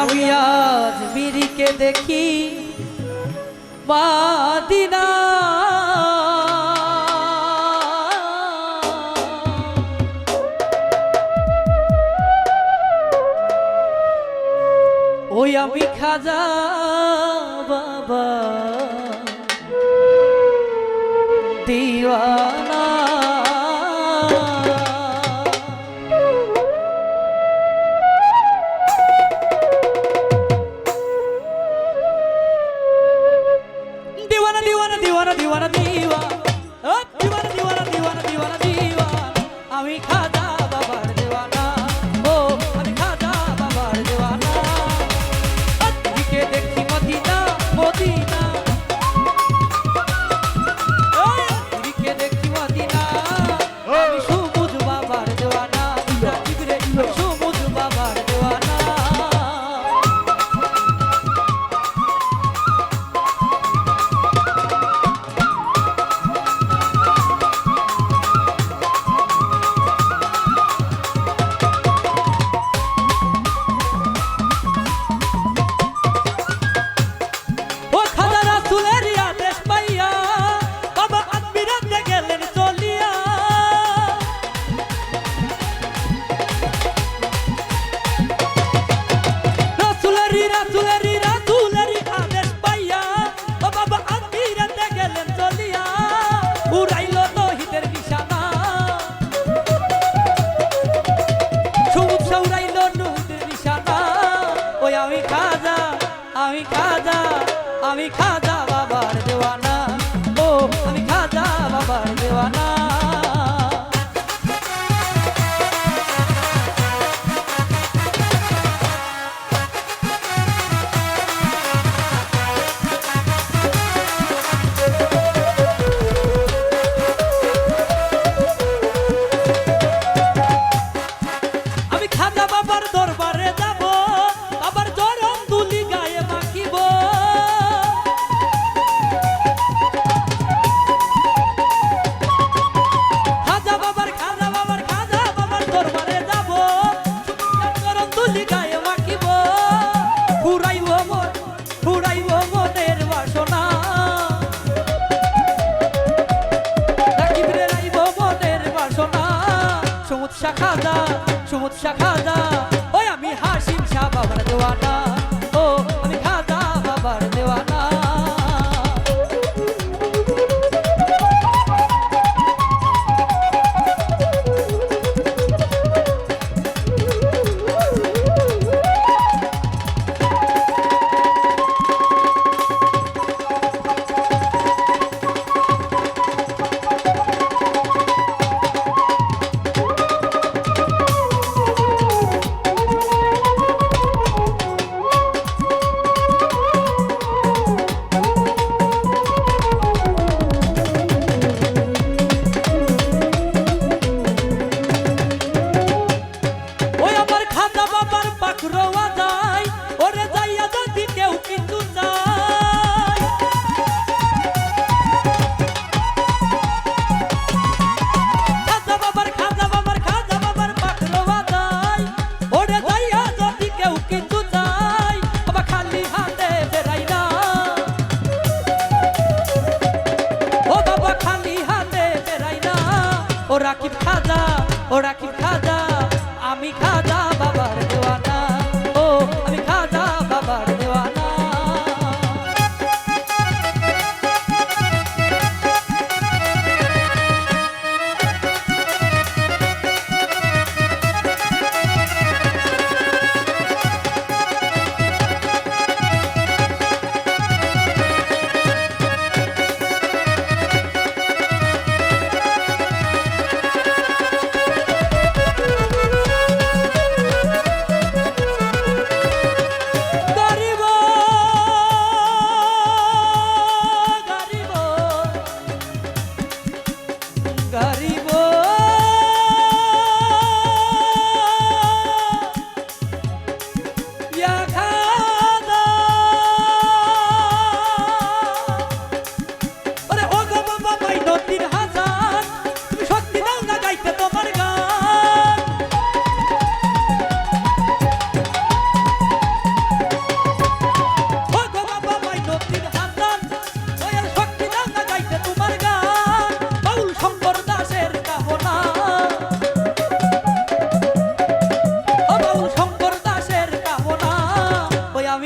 আমি আজ বিরিকে দেখি মাদিনা ওই আমি খাজা বাবা। দিওয়ানা দিওয়ানা দিওয়ানা দিওয়ানা দিওয়ানা দিওয়া ও দিওয়ানা খাজা আমি খাজা বাবার দেওয়ানা। ও আমি খাজা বাবার দেওয়ানা। শাখাদা সুমুদ শাখাদা ওই আমি হাসিম শাহ বাবার দেওয়ানা বাবার পাখরোয়া যায়, ওরে যাইয়া যদি কেউ কিন্তু চায়। খাজা বাবার খাজা বাবার খাজা বাবার পাখরোয়া যায়, ওরে যাইয়া যদি কেউ কিন্তু চায়, বাবা খালি হাতে বেরাই না। ও বাবা খালি হাতে বেরাই না, ও রাকিব খাজা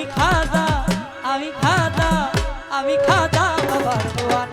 আমি খাজা আমি খাজা আমি খাজা বাবার দোয়ান